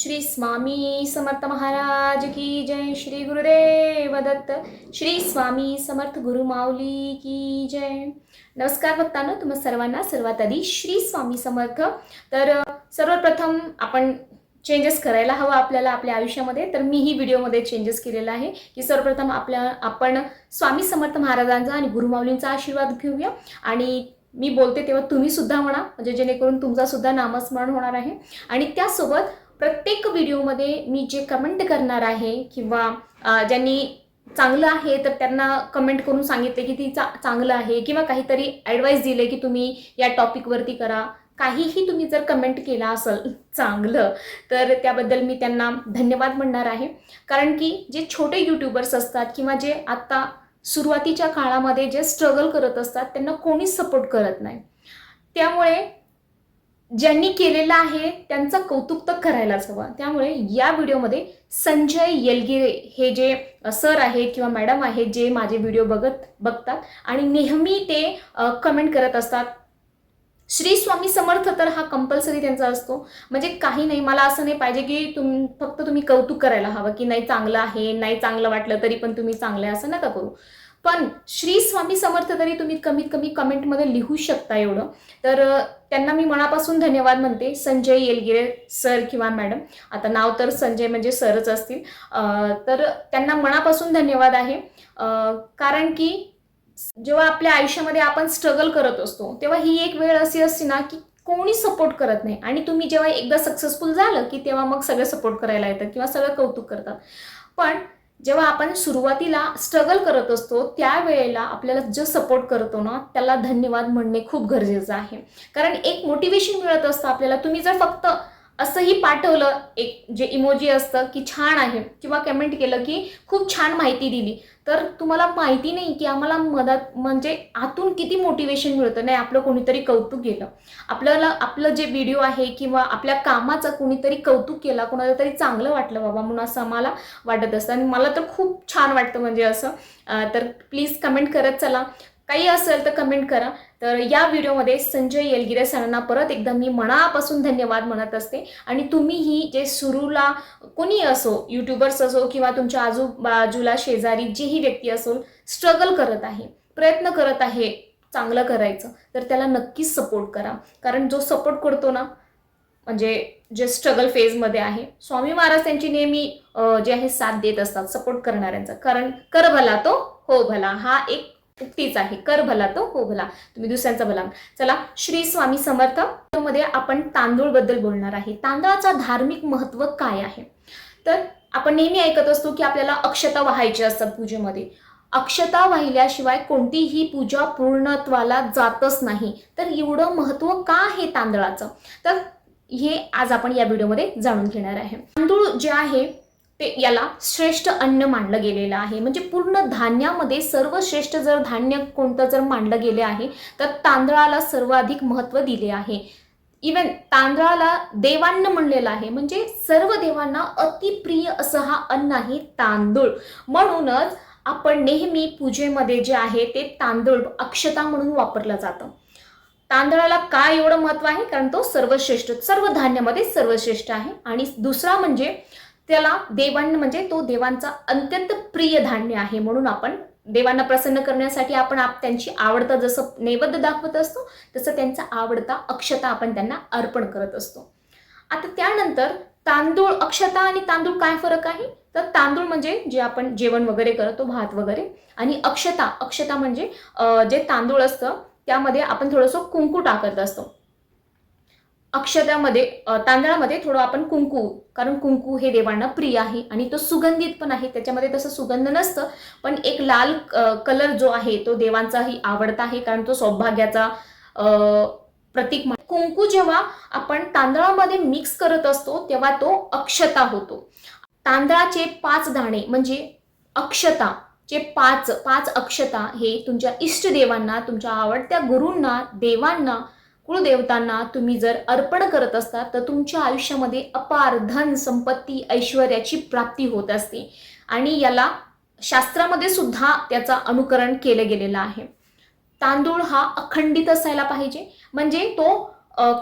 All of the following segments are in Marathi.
श्री स्वामी समर्थ महाराज की जय श्री गुरुदेव दत्त श्री स्वामी समर्थ गुरु माऊली की जय. नमस्कार भक्तांनो तुम्हा सर्वांना सर्वात आधी श्री स्वामी समर्थ. तर सर्वप्रथम आपण चेंजेस करायला हवं आपल्याला आपल्या आयुष्यामध्ये. तर मी ही व्हिडिओमध्ये चेंजेस केलेला आहे की सर्वप्रथम आपल्या आपण स्वामी समर्थ महाराजांचा आणि गुरुमाऊलींचा आशीर्वाद घेऊया. आणि मी बोलते तेव्हा तुम्ही सुद्धा म्हणा म्हणजे जेणेकरून तुमचा सुद्धा नामस्मरण होणार आहे. आणि त्यासोबत प्रत्येक व्हिडिओमध्ये मी जे कमेंट करणार आहे किंवा ज्यांनी चांगलं आहे तर त्यांना कमेंट करून सांगितले की ती चा चांगलं आहे किंवा काहीतरी ॲडवाईस दिले की तुम्ही या टॉपिकवरती करा. काहीही तुम्ही जर कमेंट केला असेल चांगलं तर त्याबद्दल मी त्यांना धन्यवाद म्हणणार आहे. कारण की जे छोटे यूट्यूबर्स असतात किंवा जे आत्ता सुरुवातीच्या काळामध्ये जे स्ट्रगल करत असतात त्यांना कोणीच सपोर्ट करत नाही. त्यामुळे ज्यांनी केलेलं आहे त्यांचं कौतुक तर करायलाच हवं. त्यामुळे या व्हिडिओमध्ये संजय येलगिरे हे जे सर आहेत किंवा मॅडम आहेत जे माझे व्हिडिओ बघत बघतात आणि नेहमी ते कमेंट करत असतात. श्री स्वामी समर्थ तर हा कंपल्सरी त्यांचा असतो. म्हणजे काही नाही मला असं नाही पाहिजे की तुम फक्त तुम्ही कौतुक करायला हवं की नाही चांगलं आहे नाही चांगलं वाटलं तरी पण तुम्ही चांगलं आहे असं नका करू. पण श्री स्वामी समर्थ तरी तुम्ही कमीत कमी कमेंटमध्ये लिहू शकता एवढं. तर त्यांना मी मनापासून धन्यवाद म्हणते. संजय येलगिरे सर किंवा मॅडम. आता नाव तर संजय म्हणजे सरच असतील. तर त्यांना मनापासून धन्यवाद आहे. कारण की जेव्हा आपल्या आयुष्यामध्ये आपण स्ट्रगल करत असतो तेव्हा ही एक वेळ अशी असते ना की कोणी सपोर्ट करत नाही. आणि तुम्ही जेव्हा एकदा सक्सेसफुल झालं की तेव्हा मग सगळे सपोर्ट करायला येतात किंवा सगळं कौतुक करतात. पण जेव्हा आपण सुरुवातीला स्ट्रगल करत असतो त्यावेळेला आपल्याला जो सपोर्ट करतो ना त्याला धन्यवाद म्हणणे खूप गरजेचं आहे. कारण एक मोटिवेशन मिळत असतं आपल्याला. तुम्ही जर फक्त असंही पाठवलं एक जे इमोजी असतं की छान आहे किंवा कमेंट केलं की खूप छान माहिती दिली. तर तुम्हाला माहिती नाही की आम्हाला मदत म्हणजे आतून किती मोटिवेशन मिळतं? नाही आपलं कोणीतरी कौतुक केलं. आपल्याला आपलं जे व्हिडिओ आहे किंवा आपल्या कामाचं कोणीतरी कौतुक केला कोणाला तरी चांगलं वाटलं बाबा म्हणून असं आम्हाला वाटत असतं. आणि मला तर खूप छान वाटतं म्हणजे असं. तर प्लीज कमेंट करत चला. काही असेल तर कमेंट करा. तर या व्हिडिओमध्ये संजय येलगिरे सरांना परत एकदा मी मनापासून धन्यवाद म्हणत असते. आणि तुम्हीही जे सुरूला कोणी असो यूट्यूबर्स असो किंवा तुमच्या आजूबाजूला शेजारी जीही व्यक्ती असो स्ट्रगल करत आहे प्रयत्न करत आहे चांगलं करायचं तर त्याला नक्कीच सपोर्ट करा. कारण जो सपोर्ट करतो ना म्हणजे जे स्ट्रगल फेजमध्ये आहे स्वामी महाराज त्यांची नेहमी जे आहे साथ देत असतात सपोर्ट करणाऱ्यांचा. कारण कर भला तो हो भला. हा एक उक्तीच आहे. कर भला तो हो भला. तुम्ही दुसऱ्यांचा भला. चला श्री स्वामी समर्थमध्ये आपण तांदूळबद्दल बोलणार आहे. तांदळाचा धार्मिक महत्त्व काय आहे? तर आपण नेहमी ऐकत असतो की आपल्याला अक्षता वाहायची असतात पूजेमध्ये. अक्षता वाहिल्याशिवाय कोणतीही पूजा पूर्णत्वाला जातच नाही. तर एवढं महत्त्व का आहे तांदळाचं? तर हे आज आपण या व्हिडिओमध्ये जाणून घेणार आहे. तांदूळ जे आहे ते याला श्रेष्ठ अन्न मानलं गेलेलं आहे. म्हणजे पूर्ण धान्यामध्ये सर्वश्रेष्ठ जर धान्य कोणतं जर मानलं गेले आहे तर तांदळाला सर्वाधिक महत्त्व दिले आहे. इवन तांदळाला देवान्न म्हणलेलं आहे. म्हणजे सर्व देवांना अतिप्रिय असं हा अन्न आहे तांदूळ. म्हणूनच आपण नेहमी पूजेमध्ये जे आहे ते तांदूळ अक्षता म्हणून वापरलं जातं. तांदळाला काय एवढं महत्त्व आहे? कारण तो सर्वश्रेष्ठ सर्व धान्यामध्ये सर्वश्रेष्ठ आहे. आणि दुसरा म्हणजे त्याला देवांना म्हणजे तो देवांचा अत्यंत प्रिय धान्य आहे म्हणून आपण देवांना प्रसन्न करण्यासाठी आपण आप त्यांची आवडता जसं नैवेद्य दाखवत असतो तसं त्यांचा आवडता अक्षता आपण त्यांना अर्पण करत असतो. आता त्यानंतर तांदूळ अक्षता आणि तांदूळ काय फरक आहे? तर तांदूळ म्हणजे जे आपण जेवण वगैरे करतो भात वगैरे आणि अक्षता अक्षता म्हणजे जे तांदूळ असतं त्यामध्ये आपण थोडंसं कुंकू टाकत असतो. अक्षतामध्ये तांदळामध्ये थोडं आपण कुंकू कारण कुंकू हे देवांना प्रिय आहे आणि तो सुगंधित पण आहे त्याच्यामध्ये तसं सुगंध नसतं पण एक लाल कलर जो आहे तो देवांचाही आवडता आहे कारण तो सौभाग्याचा प्रतीक कुंकू जेव्हा आपण तांदळामध्ये मिक्स करत असतो तेव्हा तो अक्षता होतो. तांदळाचे पाच दाणे म्हणजे अक्षता जे पाच पाच अक्षता हे तुमच्या इष्टदेवांना तुमच्या आवडत्या गुरूंना देवांना कुळदेवतांना तुम्ही जर अर्पण करत असता तर तुमच्या आयुष्यामध्ये अपार धन संपत्ती ऐश्वर्याची प्राप्ती होत असते. आणि याला शास्त्रामध्ये सुद्धा त्याचा अनुकरण केलं गेलेलं आहे. तांदूळ हा अखंडित असायला पाहिजे. म्हणजे तो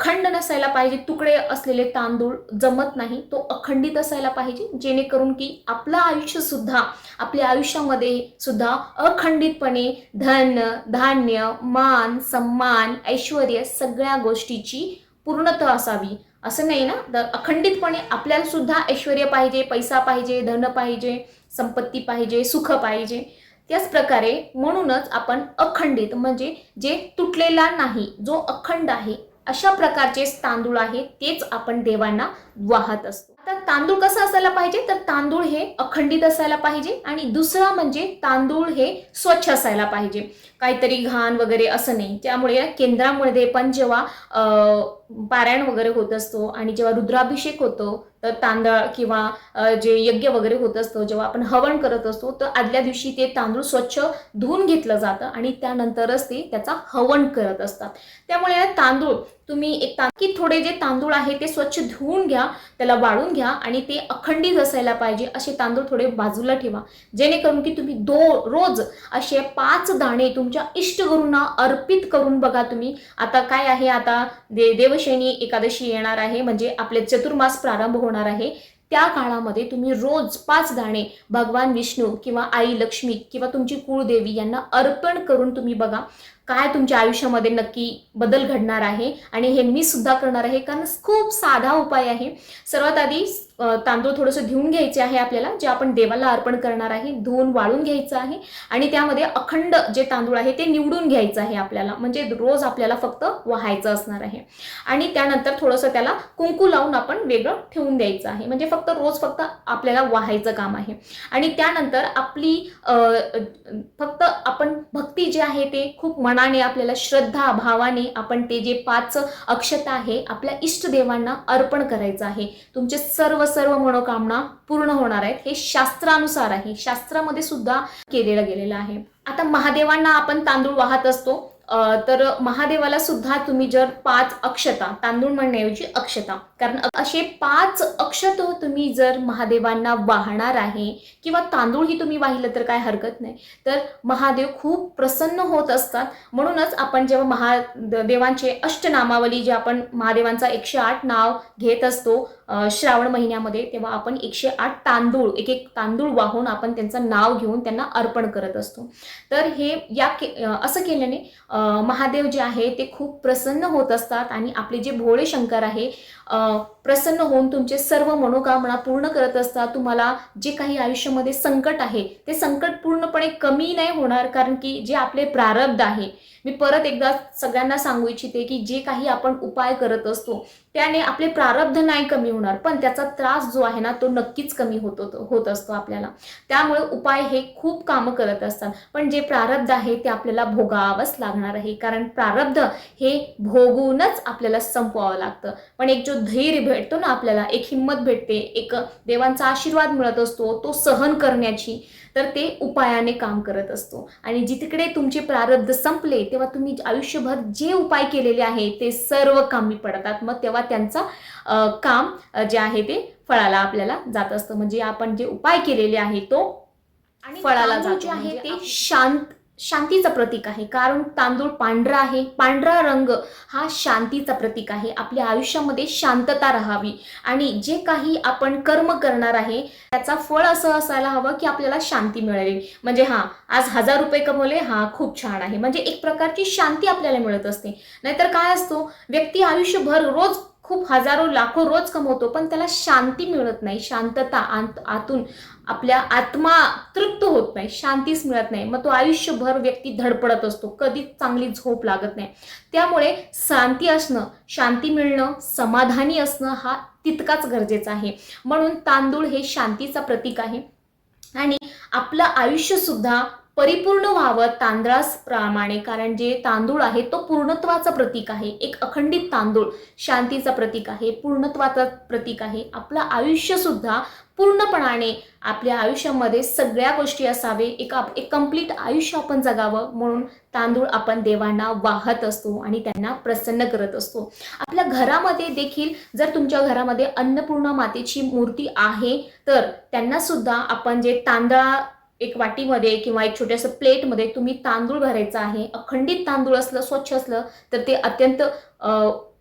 खंड नसायला पाहिजे तुकडे असलेले तांदूळ जमत नाही तो अखंडित असायला पाहिजे जेणेकरून की आपलं आयुष्य सुद्धा आपल्या आयुष्यामध्ये सुद्धा अखंडितपणे धन धान्य मान सन्मान ऐश्वर सगळ्या गोष्टीची पूर्णता असावी. असं नाही ना? तर अखंडितपणे आपल्याला सुद्धा ऐश्वर पाहिजे पैसा पाहिजे धन पाहिजे संपत्ती पाहिजे सुख पाहिजे. त्याच प्रकारे म्हणूनच आपण अखंडित म्हणजे जे तुटलेला नाही जो अखंड आहे अशा प्रकारचे तांदूळ आहे तेच आपण देवांना वाहत असतो. आता तांदूळ कसं असायला पाहिजे? तर तांदूळ हे अखंडित असायला पाहिजे आणि दुसरा म्हणजे तांदूळ हे स्वच्छ असायला पाहिजे. काहीतरी घाण वगैरे असं नाही. त्यामुळे केंद्रामध्ये पण जेव्हा पारायण वगैरे होत असतो आणि जेव्हा रुद्राभिषेक होतो तर तांदळ किंवा जे यज्ञ वगैरे होत असतो जेव्हा आपण हवन करत असतो तर आदल्या दिवशी ते तांदूळ स्वच्छ धुवून घेतलं जातं आणि त्यानंतरच ते त्याचा हवन करत असतात. त्यामुळे तांदूळ तुम्ही एक की थोडे जे तांदूळ आहे ते स्वच्छ धुवून घ्या त्याला वाळून घ्या आणि ते अखंडित असायला पाहिजे असे तांदूळ थोडे बाजूला ठेवा. जेणेकरून की तुम्ही दो रोज असे पाच दाणे तुमच्या इष्टगुरूंना अर्पित करून बघा तुम्ही. आता काय आहे आता दे देवशैनी एकादशी येणार आहे म्हणजे आपले चतुर्मास प्रारंभ होणार आहे. त्या काळामध्ये तुम्ही रोज पाच दाणे भगवान विष्णू किंवा आई लक्ष्मी किंवा तुमची कुळदेवी यांना अर्पण करून तुम्ही बघा. काय तुमच्या आयुष्यामध्ये नक्की बदल घडणार आहे आणि हे मी सुद्धा करणार आहे कारण खूप साधा उपाय आहे. सर्वात आधी तांदूळ थोडंसं धुवून घ्यायचे आहे आपल्याला जे आपण देवाला अर्पण करणार आहे धुवून वाळून घ्यायचं आहे आणि त्यामध्ये अखंड जे तांदूळ आहे ते निवडून घ्यायचं आहे आपल्याला म्हणजे रोज आपल्याला फक्त वाहायचं असणार आहे. आणि त्यानंतर थोडंसं त्याला कुंकू लावून आपण वेगळं ठेवून द्यायचं आहे म्हणजे फक्त रोज फक्त आपल्याला वाहायचं काम आहे. आणि त्यानंतर आपली फक्त आपण भक्ती जे आहे ते खूप मनाने आपल्याला श्रद्धा भावाने आपण ते जे पाच अक्षता आहे आपल्या इष्टदेवांना अर्पण करायचं आहे. तुमचे सर्व सर्व मनोकामना पूर्ण होणार आहेत. हे शास्त्रानुसार आहे. शास्त्रामध्ये सुद्धा केलेलं गेलेलं आहे. आता महादेवांना आपण तांदूळ वाहत असतो. तर महादेवाला सुद्धा तुम्ही जर पाच अक्षता तांदूळ म्हणण्याऐवजी अक्षता कारण असे पाच अक्षत तुम्ही जर महादेवांना वाहणार आहे किंवा तांदूळ ही तुम्ही वाहिलं तर काय हरकत नाही. तर महादेव खूप प्रसन्न होत असतात. म्हणूनच आपण जेव्हा महादेवांचे अष्टनामावली जे आपण महादेवांचा एकशे आठ नाव घेत असतो श्रावण महिन्यामध्ये तेव्हा आपण एकशे आठ तांदूळ एक एक तांदूळ वाहून आपण त्यांचं नाव घेऊन त्यांना अर्पण करत असतो. तर हे या के असं केल्याने महादेव जे आहे ते खूप प्रसन्न होत असतात आणि आपले जे भोळे शंकर आहे प्रसन्न होऊन तुमचे सर्व मनोकामना पूर्ण करत असतात. तुम्हाला जे काही आयुष्यामध्ये संकट आहे ते संकट पूर्णपणे कमी नाही होणार कारण की जे आपले प्रारब्ध आहे मी परत एकदा सगळ्यांना सांगू इच्छिते की जे काही आपण उपाय करत असतो त्याने आपले प्रारब्ध नाही कमी होणार पण त्याचा त्रास जो आहे ना तो नक्कीच कमी होत होत असतो आपल्याला. त्यामुळे उपाय हे खूप कामं करत असतात. पण जे प्रारब्ध आहे ते आपल्याला भोगावंच लागणार आहे. कारण प्रारब्ध हे भोगूनच आपल्याला संपवावं लागतं. पण एक जो धैर्य भेटतो ना आपल्याला एक हिंमत भेटते एक देवांचा आशीर्वाद मिळत असतो तो सहन करण्याची तर ते उपायाने काम करत असतो. आणि जितकडे तुमचे प्रारब्ध संपले तेव्हा तुम्ही आयुष्यभर जे उपाय केलेले आहे ते सर्व कामी पडतात. मग तेव्हा त्यांचा काम जे आहे ते फळाला आपल्याला जात असतं. म्हणजे आपण जे उपाय केलेले आहे तो आणि फळाला जातो. आहे म्हणजे ते शांत शांतीचं प्रतीक आहे. कारण तांदूळ पांढरा आहे. पांढरा रंग हा शांतीचा प्रतीक आहे. आपल्या आयुष्यामध्ये शांतता राहावी. आणि जे काही आपण कर्म करणार आहे त्याचा फळ असं असायला हवं की आपल्याला शांती मिळेल. म्हणजे हा आज हजार रुपये कमवले हा खूप छान आहे. म्हणजे एक प्रकारची शांती आपल्याला मिळत असते. नाहीतर काय असतो? व्यक्ती आयुष्यभर रोज खूप हजारो लाखो रोज कमवतो पण त्याला शांती मिळत नाही. शांतता आत आतून आपल्या आत्मा तृप्त होत नाही शांतीच मिळत नाही. मग तो आयुष्यभर व्यक्ती धडपडत असतो कधीच चांगली झोप लागत नाही. त्यामुळे शांती असणं शांती मिळणं समाधानी असणं हा तितकाच गरजेचा आहे. म्हणून तांदूळ हे शांतीचा प्रतीक आहे. आणि आपलं आयुष्यसुद्धा परिपूर्ण व्हावं तांदळाप्रमाणे कारण जे तांदूळ आहे तो पूर्णत्वाचं प्रतीक आहे. एक अखंडित तांदूळ शांतीचा प्रतीक आहे पूर्णत्वाचं प्रतीक आहे. आपलं आयुष्यसुद्धा पूर्णपणाने आपल्या आयुष्यामध्ये सगळ्या गोष्टी असावे एक आप एक कंप्लीट आयुष्य आपण जगावं म्हणून तांदूळ आपण देवांना वाहत असतो आणि त्यांना प्रसन्न करत असतो. आपल्या घरामध्ये देखील जर तुमच्या घरामध्ये अन्नपूर्ण मातेची मूर्ती आहे तर त्यांना सुद्धा आपण जे तांदळा एक वाटीमध्ये किंवा एक छोट्याशा प्लेटमध्ये तुम्ही तांदूळ भरायचा आहे अखंडित तांदूळ असलं स्वच्छ असलं तर ते अत्यंत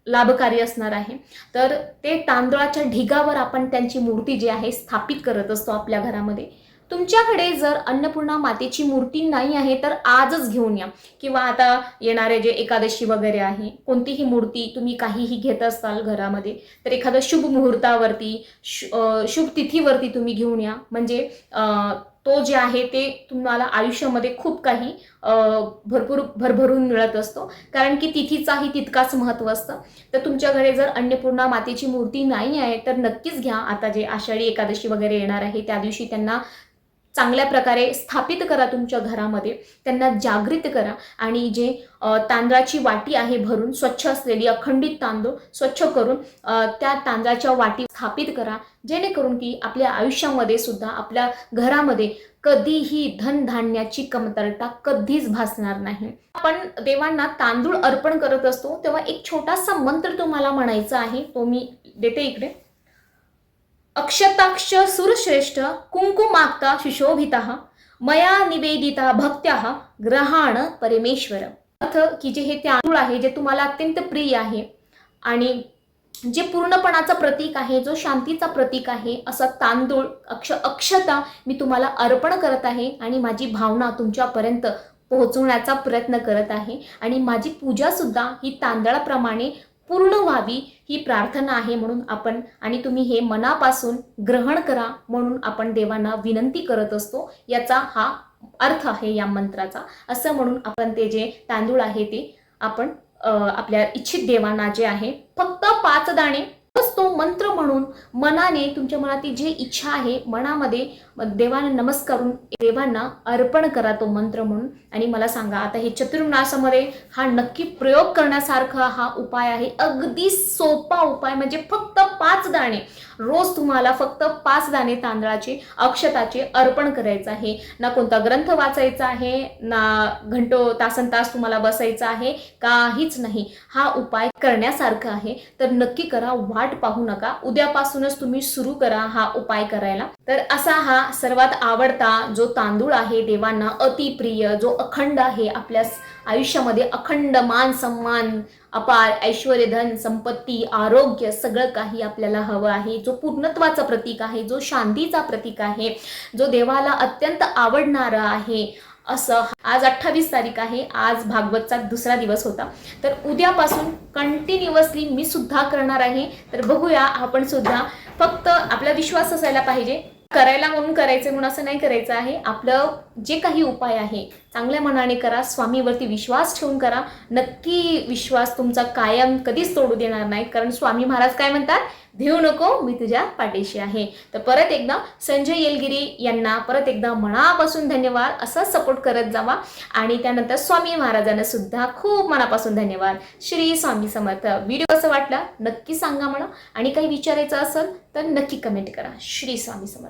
लाभकारी असणार आहे. तर ते तांदळाच्या ढिगावर आपण त्यांची मूर्ती जी आहे स्थापित करत असतो आपल्या घरामध्ये. तुमच्याकडे जर अन्नपूर्णा मातेची मूर्ती नाही आहे तर आजच घेऊन या. किंवा आता येणारे जे एकादशी वगैरे आहे कोणतीही मूर्ती तुम्ही काहीही घेत असाल घरामध्ये तर एखादं शुभ मुहूर्तावरती शु शुभ तिथीवरती तुम्ही घेऊन या. म्हणजे तो जे आहे ते तुम्हाला आयुष्यामध्ये खूप काही भरपूर भरभरून मिळत असतो. कारण की तिथीचाही तितकाच महत्त्व असतं. तर तुमच्याकडे जर अन्नपूर्णा मातेची मूर्ती नाही आहे तर नक्कीच घ्या. आता जे आषाढी एकादशी वगैरे येणार आहे त्या दिवशी त्यांना चांगल्या प्रकारे स्थापित करा तुमच्या घरामध्ये. त्यांना जागृत करा आणि जे तांदळाची वाटी आहे भरून स्वच्छ असलेली अखंडित तांदूळ स्वच्छ करून त्या तांदळाच्या वाटी स्थापित करा. जेणेकरून की आपल्या आयुष्यामध्ये सुद्धा आपल्या घरामध्ये कधीही धनधान्याची कमतरता कधीच भासणार नाही. आपण देवांना तांदूळ अर्पण करत असतो तेव्हा एक छोटासा मंत्र तुम्हाला म्हणायचा आहे. तो मी देते इकडे. अक्षताक्ष सुरश्रेष्ठ कुंकुमाक्ता सुशोभिता मया निवेदिता भक्त्या ग्रहाण परमेश्वर अर्थ की जे हे तांदूळ आहे जे तुम्हाला अत्यंत प्रिय आहे आणि जे पूर्णपणाचं प्रतीक आहे जो शांतीचा प्रतीक आहे असं तांदूळ अक्ष अक्षता मी तुम्हाला अर्पण करत आहे आणि माझी भावना तुमच्यापर्यंत पोहोचवण्याचा प्रयत्न करत आहे आणि माझी पूजासुद्धा ही तांदळाप्रमाणे पूर्ण व्हावी ही प्रार्थना आहे म्हणून आपण आणि तुम्ही हे मनापासून ग्रहण करा म्हणून आपण देवांना विनंती करत असतो. याचा हा अर्थ आहे या मंत्राचा. असं म्हणून आपण ते जे तांदूळ आहे ते आपण आपल्या इच्छित देवांना जे आहे फक्त पाच दाणे तो मंत्र म्हणून मनाने तुमच्या मनातील जी इच्छा आहे मनामध्ये मग देवाने नमस्कारून देवांना अर्पण करा तो मंत्र म्हणून. आणि मला सांगा आता हे चतुर्मासामध्ये हा नक्की प्रयोग करण्यासारखा हा उपाय आहे. अगदी सोपा उपाय म्हणजे फक्त पाच दाणे. रोज तुम्हाला फक्त पाच दाणे तांदळाचे अक्षताचे अर्पण करायचं आहे. ना कोणता ग्रंथ वाचायचा आहे ना घंटो तासन तास तुम्हाला बसायचं आहे काहीच नाही. हा उपाय करण्यासारखा आहे. तर नक्की करा वाट पाहू नका. उद्यापासूनच तुम्ही सुरू करा हा उपाय करायला. तर असा हा सर्वात आवडता जो तांदूळ आहे देवांना अतिप्रिय जो अखंड आहे आपल्या आयुष्यामध्ये अखंड मान सन्मान अपार ऐश्वर धन संपत्ती आरोग्य सगळं काही आपल्याला हवं आहे. जो पूर्णत्वाचा प्रतीक आहे जो शांतीचा प्रतीक आहे जो देवाला अत्यंत आवडणारा आहे असं आज अठ्ठावीस तारीख आहे. आज भागवतचा दुसरा दिवस होता. तर उद्यापासून कंटिन्युअसली मी सुद्धा करणार आहे. तर बघूया आपण सुद्धा फक्त आपला विश्वास असायला पाहिजे. करायला म्हणून करायचं म्हणून असं नाही करायचं आहे. आपलं जे काही उपाय आहे चांगल्या मनाने करा स्वामीवरती विश्वास ठेवून करा. नक्की विश्वास तुमचा कायम कधीच तोडू देणार नाही. कारण स्वामी महाराज काय म्हणतात? भिऊ नको मी तुझ्या पाठीशी आहे. तर परत एकदा संजय येलगिरी यांना परत एकदा मनापासून धन्यवाद. असा सपोर्ट करत जावा. आणि त्यानंतर स्वामी महाराजांना सुद्धा खूप मनापासून धन्यवाद. श्री स्वामी समर्थ. व्हिडिओ कसं वाटला? नक्की सांगा म्हणा. आणि काही विचारायचं असेल तर नक्की कमेंट करा. श्री स्वामी समर्थ.